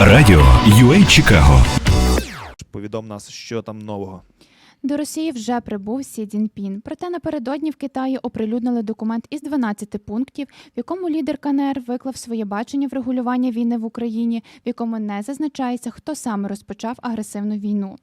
Радіо UA Чикаго. Повідом нас, що там нового. До Росії вже прибув Сі Цзіньпін. Проте напередодні в Китаї оприлюднили документ із 12 пунктів, в якому лідер КНР виклав своє бачення врегулювання війни в Україні, в якому не зазначається, хто саме розпочав агресивну війну.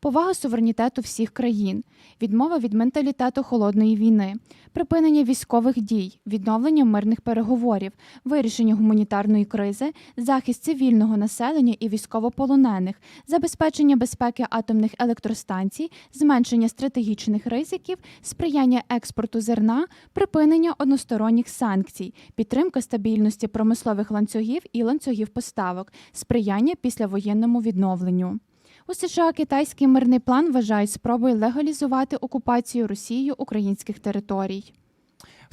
Повага суверенітету всіх країн, відмова від менталітету холодної війни, припинення військових дій, відновлення мирних переговорів, вирішення гуманітарної кризи, захист цивільного населення і військовополонених, забезпечення безпеки атомних електростанцій, зменшення стратегічних ризиків, сприяння експорту зерна, припинення односторонніх санкцій, підтримка стабільності промислових ланцюгів і ланцюгів поставок, сприяння післявоєнному відновленню. У США китайський мирний план вважають спробою легалізувати окупацію Росією українських територій.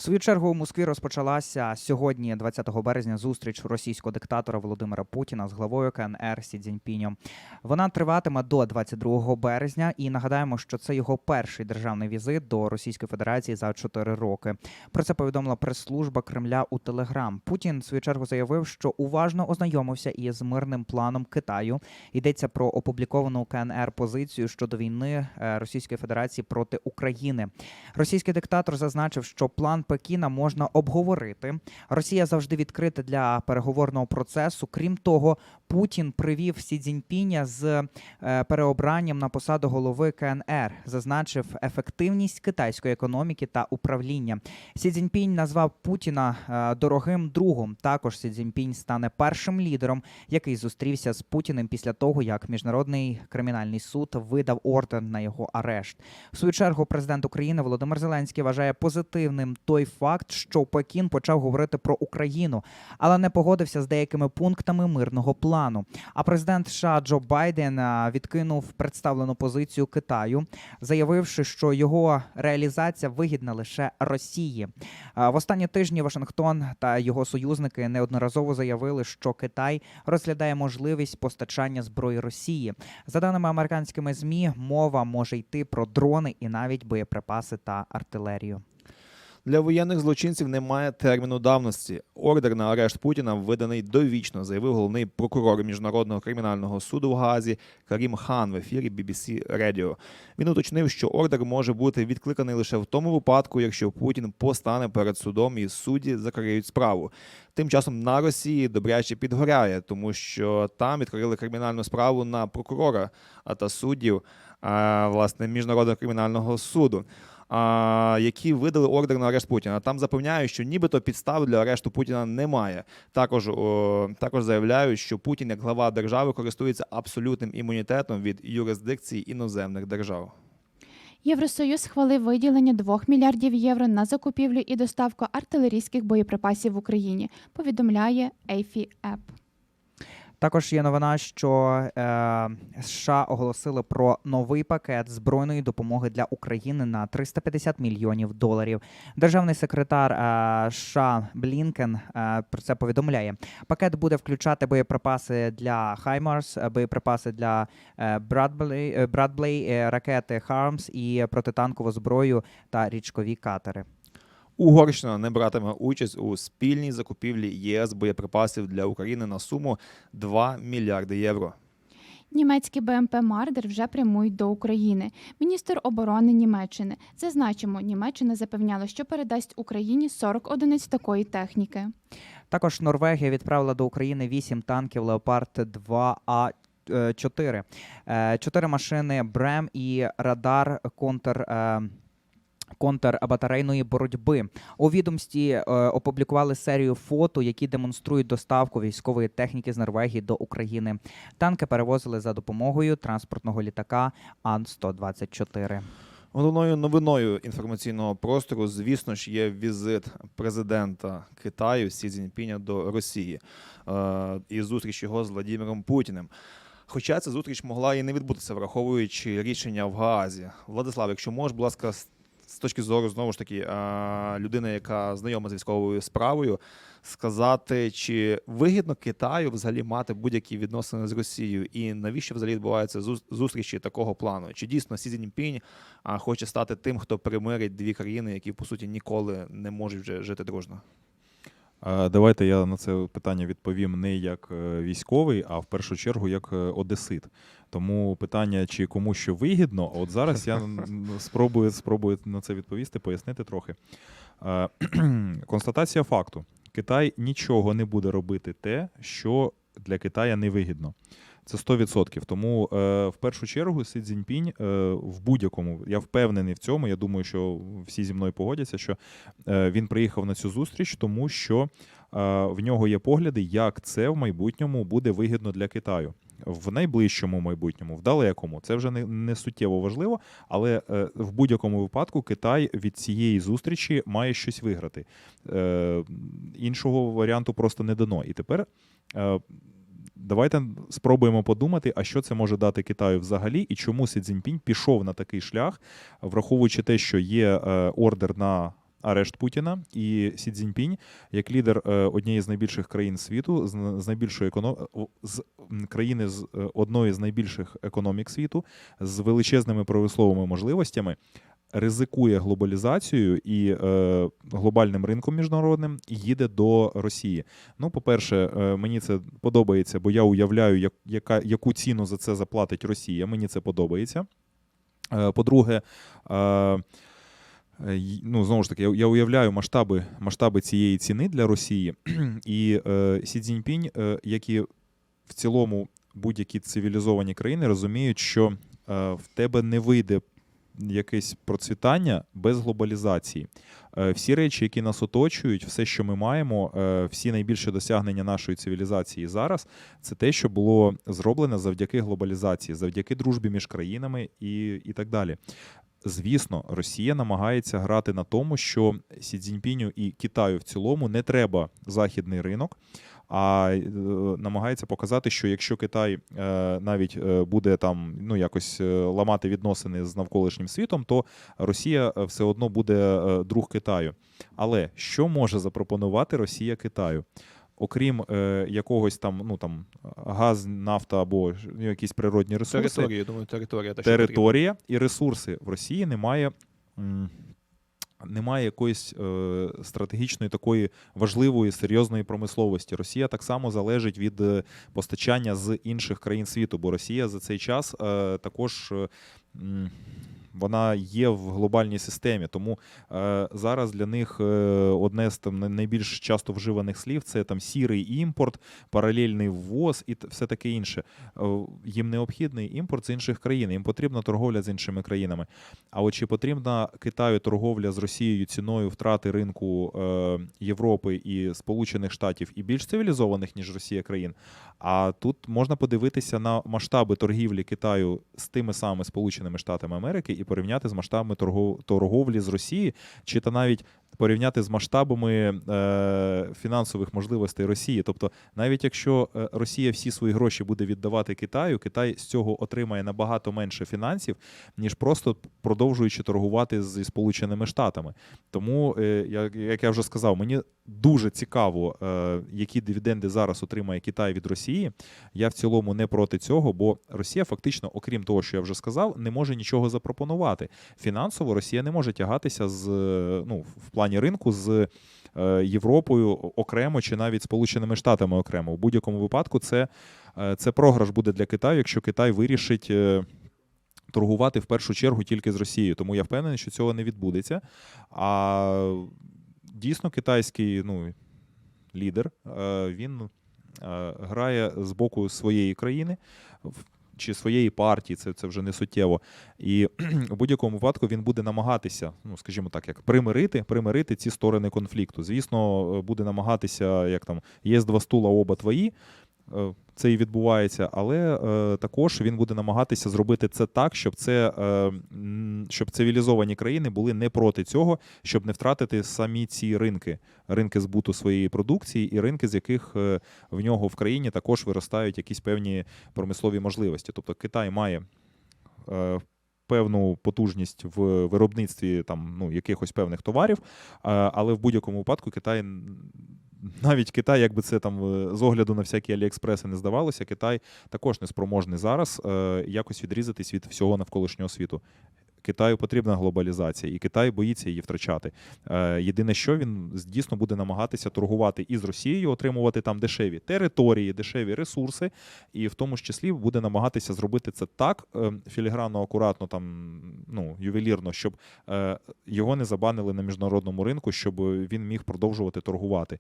В свою чергу у Москві розпочалася сьогодні, 20 березня, зустріч російського диктатора Володимира Путіна з главою КНР Сі Цзіньпінем. Вона триватиме до 22 березня, і нагадаємо, що це його перший державний візит до Російської Федерації за 4 роки. Про це повідомила прес-служба Кремля у Телеграм. Путін в свою чергу заявив, що уважно ознайомився із мирним планом Китаю. Йдеться про опубліковану КНР позицію щодо війни е, Російської Федерації проти України. Російський диктатор зазначив, що план Пекіна можна обговорити. Росія завжди відкрита для переговорного процесу. Крім того, Путін привів Сі Цзіньпіня з е, переобранням на посаду голови КНР, зазначив ефективність китайської економіки та управління. Сі Цзіньпінь назвав Путіна е, дорогим другом. Також Сі Цзіньпінь стане першим лідером, який зустрівся з Путіним після того, як міжнародний кримінальний суд видав ордер на його арешт. В свою чергу президент України Володимир Зеленський вважає позитивним той факт, що Пекін почав говорити про Україну, але не погодився з деякими пунктами мирного плану. А президент США Джо Байден відкинув представлену позицію Китаю, заявивши, що його реалізація вигідна лише Росії. В останні тижні Вашингтон та його союзники неодноразово заявили, що Китай розглядає можливість постачання зброї Росії. За даними американськими змі, мова може йти про дрони і навіть боєприпаси та артилерію. Для воєнних злочинців немає терміну давності. Ордер на арешт Путіна виданий довічно, заявив головний прокурор міжнародного кримінального суду в Газі Карім Хан в ефірі BBC Radio. Він уточнив, що ордер може бути відкликаний лише в тому випадку, якщо Путін постане перед судом і судді закриють справу. Тим часом на Росії добряче підгоряє, тому що там відкрили кримінальну справу на прокурора та суддів власне міжнародного кримінального суду які видали ордер на арешт Путіна. Там запевняють, що нібито підстав для арешту Путіна немає. Також також заявляють, що Путін як глава держави користується абсолютним імунітетом від юрисдикції іноземних держав. Євросоюз схвалив виділення 2 мільярдів євро на закупівлю і доставку артилерійських боєприпасів в Україні. Повідомляє AFI App. Також є новина, що е, США оголосили про новий пакет збройної допомоги для України на 350 мільйонів доларів. Державний секретар е, США Блінкен е, про це повідомляє. Пакет буде включати боєприпаси для Хаймарс, е, боєприпаси для е, Брадблей, е, Брадблей, ракети Хармс і протитанкову зброю та річкові катери. Угорщина не братиме участь у спільній закупівлі ЄС боєприпасів для України на суму 2 мільярди євро. Німецькі БМП Мардер вже прямують до України. Міністр оборони Німеччини. Зазначимо, Німеччина запевняла, що передасть Україні 40 одиниць такої техніки. Також Норвегія відправила до України 8 танків Леопард 2 а 4 Е, чотири машини БРЕМ і радар контр. Контрбатарейної боротьби у відомстві е, опублікували серію фото, які демонструють доставку військової техніки з Норвегії до України. Танки перевозили за допомогою транспортного літака Ан-124. Головною новиною інформаційного простору, звісно ж, є візит президента Китаю Сі Цзіньпіня до Росії е, і зустріч його з Владимиром Путіним. Хоча ця зустріч могла і не відбутися, враховуючи рішення в Гаазі. Владислав, якщо можеш, будь ласка, з- точки зору знову ж таки е, людини, яка знайома з військовою справою, сказати, чи вигідно Китаю взагалі мати будь-які відносини з Росією, і навіщо взагалі відбуваються зус- зустрічі такого плану? Чи дійсно Сі Цзіньпінь хоче стати тим, хто примирить дві країни, які по суті ніколи не можуть вже жити дружно? Давайте я на це питання відповім не як е, військовий, а в першу чергу як е, одесит. Тому питання, чи кому що вигідно, от зараз я спробую, спробую на це відповісти, пояснити трохи. Е, Констатація факту: Китай нічого не буде робити те, що для Китая не вигідно. Це 100%. Тому е, в першу чергу Сі Цзіньпінь е, в будь-якому, я впевнений в цьому. Я думаю, що всі зі мною погодяться, що е, він приїхав на цю зустріч, тому що е, в нього є погляди, як це в майбутньому буде вигідно для Китаю. В найближчому майбутньому, в далекому, це вже не, не суттєво важливо, але е, в будь-якому випадку Китай від цієї зустрічі має щось виграти. Е, іншого варіанту просто не дано. І тепер е, давайте спробуємо подумати, а що це може дати Китаю взагалі, і чому Сі Цзіньпінь пішов на такий шлях, враховуючи те, що є е, ордер на. Арешт Путіна і Сі Цзіньпінь, як лідер е, однієї з найбільших країн світу, з, найбільшої економ... з країни з е, одної з найбільших економік світу, з величезними промисловими можливостями, ризикує глобалізацією і е, глобальним ринком міжнародним і їде до Росії. Ну, по-перше, е, мені це подобається, бо я уявляю, як, яка, яку ціну за це заплатить Росія. Мені це подобається. Е, по-друге, е, ну, знову ж таки, я, я уявляю масштаби, масштаби цієї ціни для Росії. І е, Сі Цзіньпінь, е, як і в цілому будь-які цивілізовані країни, розуміють, що е, в тебе не вийде якесь процвітання без глобалізації. Е, Всі речі, які нас оточують, все, що ми маємо, е, всі найбільші досягнення нашої цивілізації зараз, це те, що було зроблено завдяки глобалізації, завдяки дружбі між країнами і, і так далі. Звісно, Росія намагається грати на тому, що Сі Цзіньпіню і Китаю в цілому не треба західний ринок, а е, намагається показати, що якщо Китай е, навіть е, буде там ну якось ламати відносини з навколишнім світом, то Росія все одно буде друг Китаю. Але що може запропонувати Росія Китаю? Окрім е, якогось там, ну там газ, нафта або ну, якісь природні ресурси, Територія, я думаю, територія. потрібно. територія і ресурси в Росії немає. м, Немає якоїсь е, стратегічної такої важливої серйозної промисловості. Росія так само залежить від е, постачання з інших країн світу, бо Росія за цей час е, також е, вона є в глобальній системі. Тому е, зараз для них е, одне з там най- найбільш часто вживаних слів це там сірий імпорт, паралельний ввоз і все таке інше. Е, Їм необхідний імпорт з інших країн, їм потрібна торговля з іншими країнами. А от чи потрібна Китаю торговля з Росією ціною втрати ринку е, Європи і Сполучених Штатів і більш цивілізованих ніж Росія країн? А тут можна подивитися на масштаби торгівлі Китаю з тими самими Сполученими Штатами Америки і порівняти з масштабами торгов- торговлі з Росії, чи та навіть порівняти з масштабами е, фінансових можливостей Росії. Тобто, навіть якщо е, Росія всі свої гроші буде віддавати Китаю, Китай з цього отримає набагато менше фінансів, ніж просто продовжуючи торгувати зі Сполученими Штатами. Тому, е, як, я вже сказав, мені дуже цікаво, е, які дивіденди зараз отримає Китай від Росії. Я в цілому не проти цього, бо Росія фактично, окрім того, що я вже сказав, не може нічого запропонувати. Фінансово Росія не може тягатися з е, ну в плані ринку з. е, Європою окремо чи навіть Сполученими Штатами окремо. У будь-якому випадку це, е, це програш буде для Китаю, якщо Китай вирішить е, торгувати в першу чергу тільки з Росією. Тому я впевнений, що цього не відбудеться. А дійсно китайський ну, лідер, він грає з боку своєї країни. В- Чи своєї партії, це, це вже не суттєво. І у будь-якому випадку він буде намагатися, ну скажімо так, як примирити, примирити ці сторони конфлікту. Звісно, е, буде намагатися, як там є два стула, оба твої. Е, Це і відбувається, але е, також він буде намагатися зробити це так, щоб це е, щоб цивілізовані країни були не проти цього, щоб не втратити самі ці ринки, ринки збуту своєї продукції і ринки, з яких е, в нього в країні також виростають якісь певні промислові можливості. Тобто Китай має е, певну потужність в виробництві там ну якихось певних товарів, е, але в будь-якому випадку Китай. Навіть Китай, якби це там е, з огляду на всякі Аліекспреси не здавалося, Китай також не спроможний зараз е, якось відрізатись від всього навколишнього світу. Китаю потрібна глобалізація, і Китай боїться її втрачати. Е, Єдине, що він дійсно буде намагатися торгувати із Росією, отримувати там дешеві території, дешеві ресурси, і в тому числі буде намагатися зробити це так е, філігранно, акуратно, там ну ювелірно, щоб е, його не забанили на міжнародному ринку, щоб він міг продовжувати торгувати.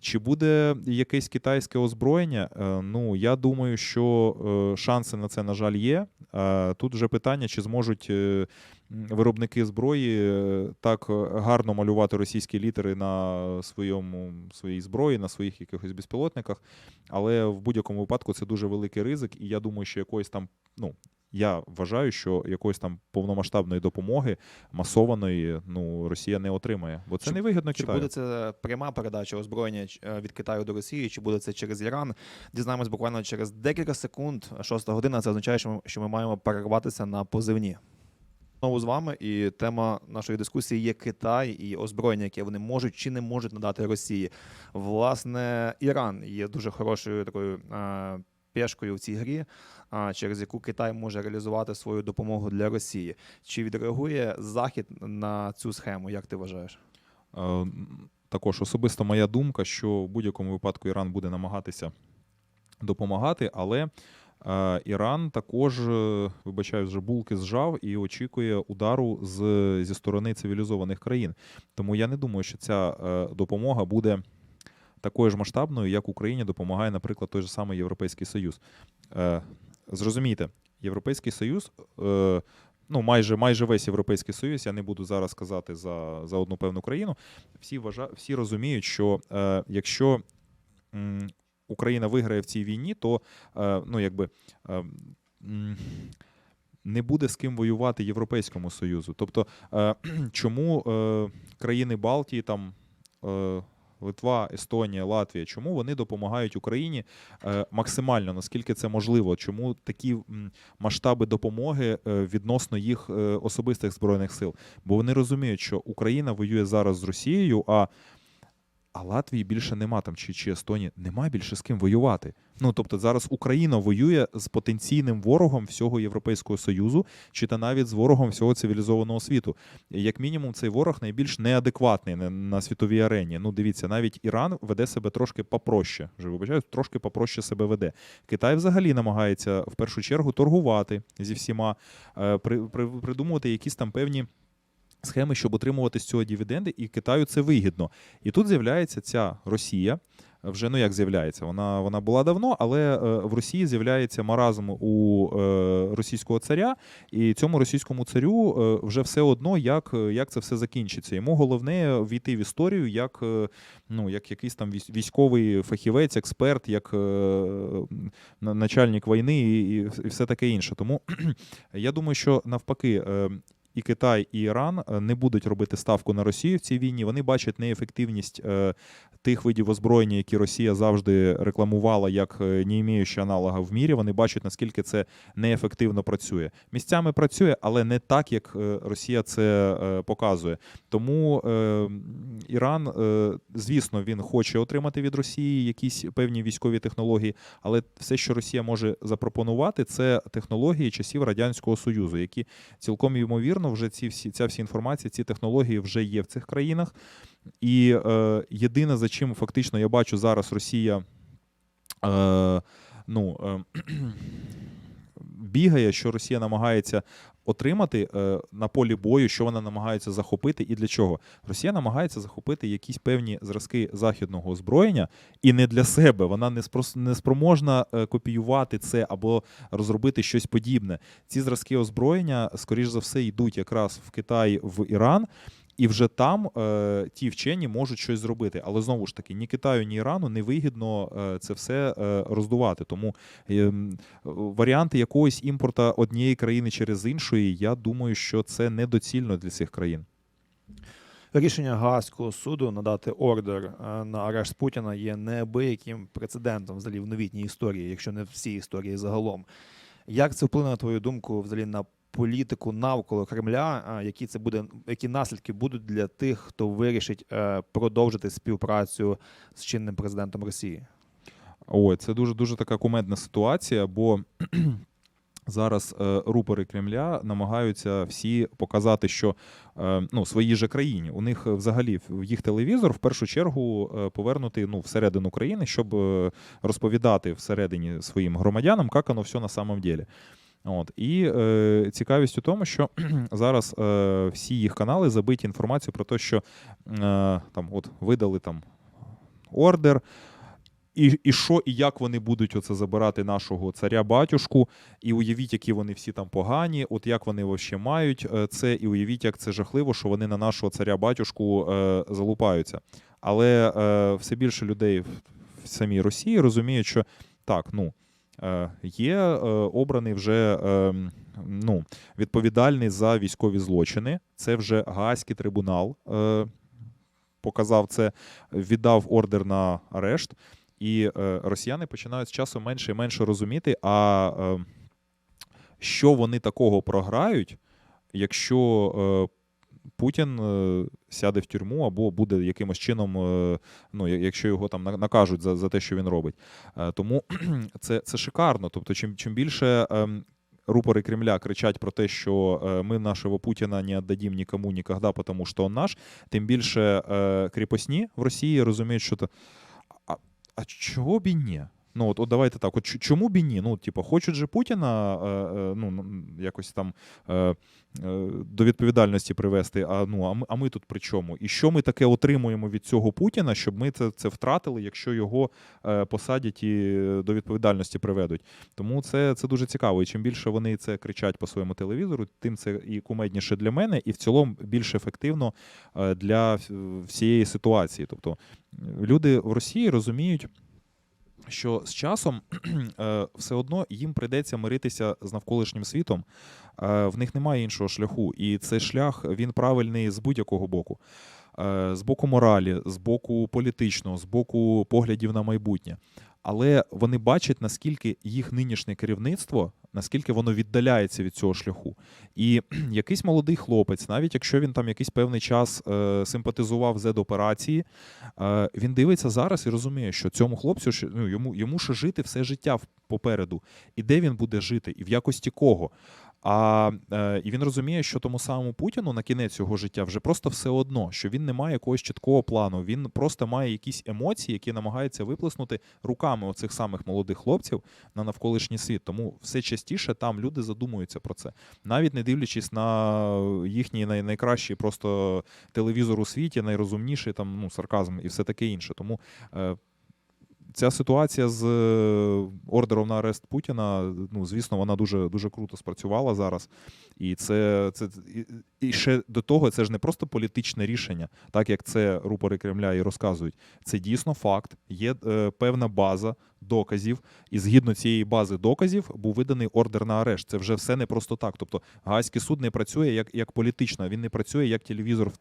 Чи буде якесь китайське озброєння? Ну я думаю, що шанси на це, на жаль, є. Тут вже питання, чи зможуть виробники зброї е, так е, гарно малювати російські літери на своєму своїй зброї, на своїх якихось безпілотниках. Але в будь-якому випадку це дуже великий ризик, і я думаю, що якоїсь там, ну. Я вважаю, що якоїсь там повномасштабної допомоги масованої ну Росія не отримає, бо це Чи- не вигідно Чи буде це пряма передача озброєння е, від Китаю до Росії, чи буде це через Іран? Дізнаємось буквально через декілька секунд. Шоста година. Це означає, що ми, що ми маємо перерватися на позивні. Знову з вами, і тема нашої дискусії є Китай і озброєння, яке вони можуть чи не можуть надати Росії. Власне, Іран є дуже хорошою такою е, пешкою в цій грі, а, через яку Китай може реалізувати свою допомогу для Росії. Чи відреагує Захід на цю схему? Як ти вважаєш? Е, Також особисто моя думка, що в будь-якому випадку Іран буде намагатися допомагати, але е, Іран також, е, вибачаю, вже булки зжав і очікує удару з, зі сторони цивілізованих країн. Тому я не думаю, що ця е, допомога буде такою ж масштабною, як Україні допомагає, наприклад, той же самий Європейський Союз. Е, Зрозумійте, Європейський Союз. е, Ну, майже майже весь європейський союз. Я не буду зараз казати за, за одну певну країну. Всі вважа, всі розуміють, що е, якщо м, Україна виграє в цій війні, то е, ну якби. Е, не буде з ким воювати Європейському Союзу. Тобто, е, чому країни Балтії, там Литва, Естонія, Латвія, чому вони допомагають Україні максимально, наскільки це можливо? Чому такі масштаби допомоги відносно їх особистих збройних сил? Бо вони розуміють, що Україна воює зараз з Росією, а, а Латвії більше нема там чи, чи Естонії, нема більше з ким воювати. Ну тобто зараз Україна воює з потенційним ворогом всього Європейського Союзу, чи та навіть з ворогом всього цивілізованого світу. Як мінімум, цей ворог найбільш неадекватний на, світовій арені. Ну, дивіться, навіть Іран веде себе трошки попроще. Вже вибачаю, трошки попроще себе веде. Китай взагалі намагається в першу чергу торгувати зі всіма, е, при, при, придумувати якісь там певні. Схеми, щоб отримувати з цього дивіденди, і Китаю це вигідно. І тут з'являється ця Росія. Вже ну як з'являється, вона вона була давно, але е, в Росії з'являється маразм у е, російського царя, і цьому російському царю е, вже все одно, як, як це все закінчиться. Йому головне війти в історію як, ну, як якийсь там військовий фахівець, експерт, як начальник війни і, і все таке інше. Тому я думаю, що навпаки. І Китай, і Іран е, не будуть робити ставку на Росію в цій війні. Вони бачать неефективність е, тих видів озброєння, які Росія завжди рекламувала як е, не іміючи аналога в мірі. Вони бачать, наскільки це неефективно працює. Місцями працює, але не так, як Росія це показує. Тому Іран, звісно, він хоче отримати від Росії якісь певні військові технології, але все, що Росія може запропонувати, це технології часів радянського союзу, які цілком ймовірно вже ці всі ця всі інформація, ці технології вже є в цих країнах. І е, єдине, за чим фактично я бачу зараз Росія. Е, ну, е, бігає, що Росія намагається отримати е, на полі бою, що вона намагається захопити, і для чого Росія намагається захопити якісь певні зразки західного озброєння, і не для себе. Вона не не спроможна е, копіювати це або розробити щось подібне. Ці зразки озброєння, скоріш за все, йдуть якраз в Китай, в Іран. І вже там е, ті вчені можуть щось зробити. Але знову ж таки, ні Китаю, ні Ірану не вигідно е, це все е, роздувати. Тому ем, варіанти якогось імпорта однієї країни через іншої, я думаю, що це недоцільно для цих країн. Рішення Гаазького суду надати ордер е, на арешт Путіна є неабияким прецедентом взагалі в новітній історії, якщо не всій історії загалом. Як це вплине на твою думку взагалі на політику навколо Кремля? Які це буде, які наслідки будуть для тих, хто вирішить е, продовжити співпрацю з чинним президентом Росії? Ой, це дуже дуже така кумедна ситуація, бо Зараз е, рупори Кремля намагаються всі показати, що е, ну, своїй же країні. У них взагалі в їх телевізор в першу чергу повернути ну, всередину країни, щоб розповідати всередині своїм громадянам, як воно все на самом деле. От. І е, цікавість у тому, що зараз е, всі їх канали забиті інформацією про те, що е, там, от, видали там ордер. І, і що, і як вони будуть оце забирати нашого царя-батюшку, і уявіть, які вони всі там погані, от як вони вообще мають е, це, і уявіть, як це жахливо, що вони на нашого царя-батюшку е, залупаються. Але е, все більше людей в, в самій Росії розуміють, що так, ну. Е, Є е, обраний вже е, ну, відповідальний за військові злочини. Це вже Гаазький трибунал показав це, віддав ордер на арешт. І росіяни починають з часом менше і менше розуміти, а що вони такого програють, якщо Путін е, сяде в тюрму або буде якимось чином, е, ну, якщо його там накажуть за, за те, що він робить. Е, тому це, це шикарно. Тобто, чим, чим більше. ем, Рупори Кремля кричать про те, що ми нашого Путіна не віддадим нікому ніколи, тому що він наш. Тим більше кріпосні в Росії розуміють, що то а, а чого б і ні? Ну, от, от давайте так. От чому б і ні? Ну, типу, хочуть же Путіна е, е, ну, якось там е, до відповідальності привести. А, ну, а, ми, а ми тут при чому? І що ми таке отримуємо від цього Путіна, щоб ми це, це втратили, якщо його посадять і до відповідальності приведуть? Тому це, це дуже цікаво. І чим більше вони це кричать по своєму телевізору, тим це і кумедніше для мене, і в цілому більш ефективно для всієї ситуації. Тобто люди в Росії розуміють. Що з часом е, все одно їм прийдеться миритися з навколишнім світом, Е, в них немає іншого шляху, і цей шлях він правильний з будь-якого боку. Е, З боку моралі, з боку політичного, з боку поглядів на майбутнє. Але вони бачать, наскільки їх нинішнє керівництво, наскільки воно віддаляється від цього шляху. І якийсь молодий хлопець, навіть якщо він там якийсь певний час е, симпатизував Z-операції, е, він дивиться зараз і розуміє, що цьому хлопцю ну, йому, йому ще жити все життя попереду. І де він буде жити, і в якості кого. А е, і він розуміє, що тому самому Путіну на кінець його життя вже просто все одно, що він не має якогось чіткого плану. Він просто має якісь емоції, які намагається виплеснути руками оцих самих молодих хлопців на навколишній світ. Тому все частіше там люди задумуються про це, навіть не дивлячись на їхній най- найкращий просто телевізор у світі, найрозумніший там ну сарказм і все таке інше. Тому. Ця ситуація з е, ордером на арест Путіна, ну звісно, вона дуже дуже круто спрацювала зараз. І це, це і ще до того, це ж не просто політичне рішення, так як це рупори Кремля і розказують. Це дійсно факт. Є е, певна база доказів, і згідно цієї бази доказів був виданий ордер на арешт. Це вже все не просто так. Тобто Гаазький суд не працює як, як політично, він не працює як телевізор в,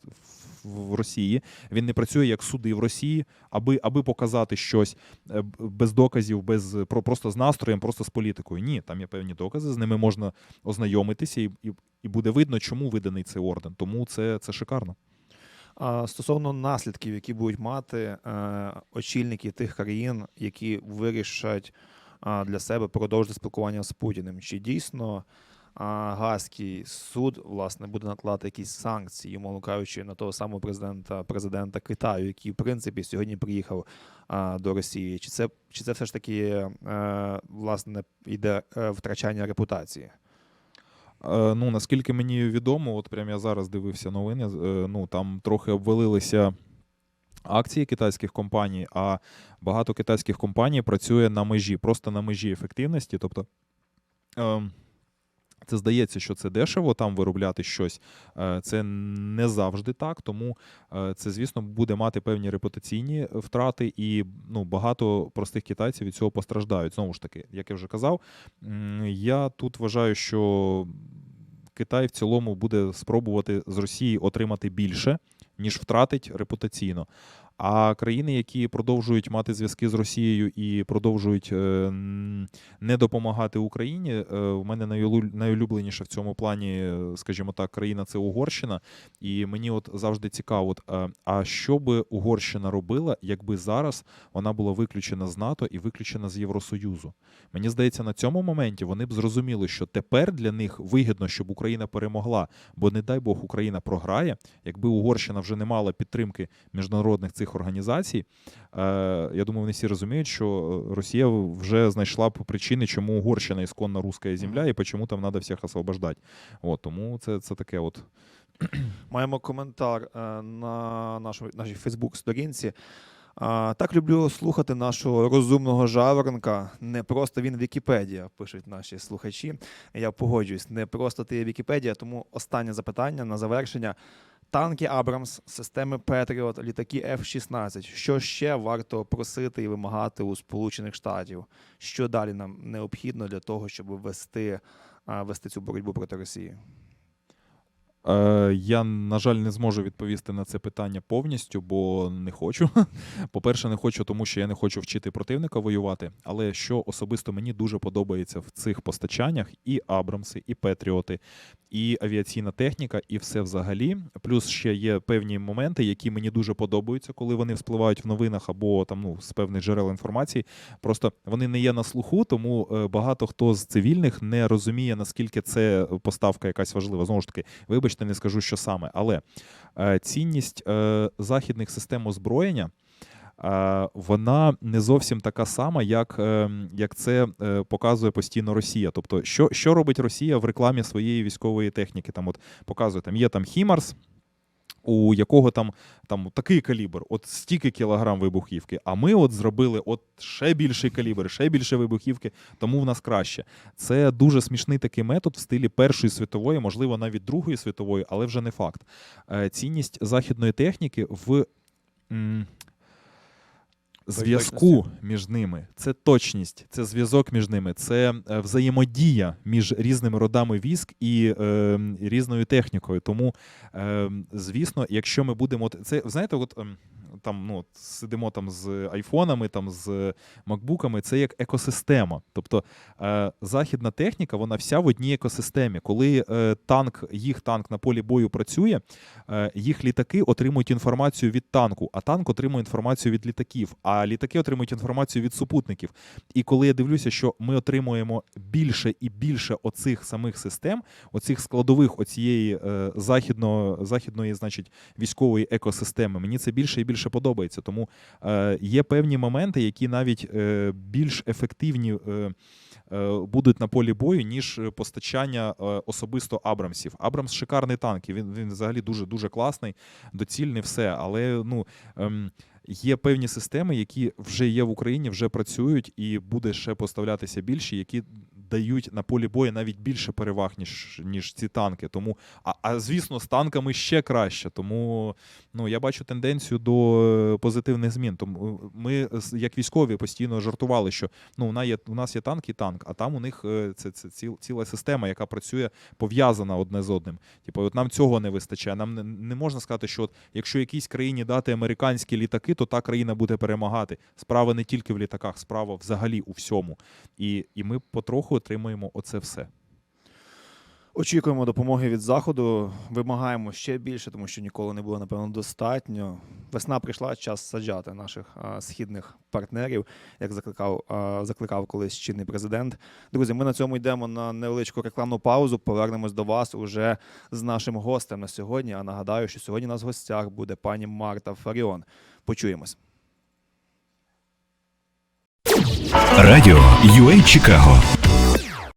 в, в Росії, він не працює як суди в Росії, аби, аби показати щось е, без доказів, без про просто з настроєм, просто з політикою. Ні, там є певні докази, з ними можна ознайомитися, і, і, і буде видно, чому виданий цей орден. Тому це, це шикарно. Стосовно наслідків, які будуть мати е, очільники тих країн, які вирішать для себе продовжити спілкування з Путіним, чи дійсно Гаазький суд власне буде накладати якісь санкції, мовно кажучи, на того самого президента президента Китаю, який в принципі сьогодні приїхав до Росії? Чи це чи це все ж таки е, власне йде е, втрачання репутації? Е, ну, наскільки мені відомо, от прямо я зараз дивився новини, е, ну там трохи обвалилися акції китайських компаній, а багато китайських компаній працює на межі, просто на межі ефективності. Тобто. ем, Це здається, що це дешево там виробляти щось. Е, Це не завжди так, тому е, це, звісно, буде мати певні репутаційні втрати, і ну, багато простих китайців від цього постраждають. Знову ж таки, як я вже казав, я тут вважаю, що Китай в цілому буде спробувати з Росії отримати більше, ніж втратить репутаційно. А країни, які продовжують мати зв'язки з Росією і продовжують е, не допомагати Україні, е, в мене найулю- найулюбленіша в цьому плані, е, скажімо так, країна це Угорщина. І мені от завжди цікаво, е, а що би Угорщина робила, якби зараз вона була виключена з НАТО і виключена з Євросоюзу? Мені здається, на цьому моменті вони б зрозуміли, що тепер для них вигідно, щоб Україна перемогла, бо не дай Бог Україна програє. Якби Угорщина вже не мала підтримки міжнародних цих організацій, е, я думаю, вони всі розуміють, що Росія вже знайшла причини, чому Угорщина ісконна руська земля, і чому там треба всіх освобождати. От тому це, це таке, от Маємо коментар е, на нашому, нашій Фейсбук-сторінці. Так люблю слухати нашого розумного жаворонка. Не просто він Вікіпедія, пишуть наші слухачі. Я погоджуюсь, не просто ти Вікіпедія, тому останнє запитання на завершення. Танки Абрамс, системи Петріот, літаки F-16. Що ще варто просити і вимагати у Сполучених Штатів? Що далі нам необхідно для того, щоб вести, вести цю боротьбу проти Росії? Е, я, на жаль, не зможу відповісти на це питання повністю, бо не хочу. По-перше, не хочу, тому що я не хочу вчити противника воювати. Але що особисто мені дуже подобається в цих постачаннях: і Абрамси, і Петріоти, і авіаційна техніка, і все взагалі. Плюс ще є певні моменти, які мені дуже подобаються, коли вони вспливають в новинах або там ну з певних джерел інформації. Просто вони не є на слуху, тому е, багато хто з цивільних не розуміє, наскільки це поставка якась важлива. Знову ж таки, вибачте, не скажу, що саме, але е, цінність е, західних систем озброєння. е, Вона не зовсім така сама, як, як це показує постійно Росія. Тобто, що, що робить Росія в рекламі своєї військової техніки? Там от показує, там є там Хімарс, у якого там, там такий калібр, от стільки кілограм вибухівки. А ми от зробили от ще більший калібр, ще більше вибухівки, тому в нас краще. Це дуже смішний такий метод в стилі Першої світової, можливо, навіть Другої світової, але вже не факт. Е, Цінність західної техніки в. Зв'язку між ними це точність, це зв'язок між ними, це е, взаємодія між різними родами військ і е, різною технікою. Тому, е, звісно, якщо ми будемо це, знаєте, от ем, там ну сидимо там з айфонами, там з макбуками, це як екосистема. Тобто е, західна техніка, вона вся в одній екосистемі. Коли е, танк, їх танк на полі бою працює, е, їх літаки отримують інформацію від танку, а танк отримує інформацію від літаків, а літаки отримують інформацію від супутників. І коли я дивлюся, що ми отримуємо більше і більше оцих самих систем, оцих складових оцієї е, західно, західної, значить, військової екосистеми, мені це більше і більше подобається. Тому е, є певні моменти, які навіть е, більш ефективні. Е, е, Будуть на полі бою, ніж е, постачання е, особисто Абрамсів. Абрамс шикарний танк, і він, він взагалі дуже дуже класний, доцільний, все. Але ну ем, є певні системи, які вже є в Україні, вже працюють, і буде ще поставлятися більше, які дають на полі бою навіть більше переваг, ніж, ніж ці танки. Тому, а, а звісно, з танками ще краще. Тому ну, я бачу тенденцію до е, позитивних змін. Тому е, ми, як військові, постійно жартували, що ну, у є, у нас є танк і танк, а там у них е, це, це ціл, ціла система, яка працює пов'язана одне з одним. Типу, от нам цього не вистачає. Нам не, не можна сказати, що от, якщо якійсь країні дати американські літаки, то та країна буде перемагати. Справа не тільки в літаках, справа взагалі у всьому. І, і ми потроху отримуємо оце все. Очікуємо допомоги від заходу. Вимагаємо ще більше, тому що ніколи не було напевно достатньо. Весна прийшла, час саджати наших а, східних партнерів, як закликав, а, закликав колись чинний президент. Друзі, ми на цьому йдемо на невеличку рекламну паузу. Повернемось до вас уже з нашим гостем на сьогодні. А нагадаю, що сьогодні у нас в гостях буде пані Марта Фаріон. Почуємось. Радіо UA Чикаго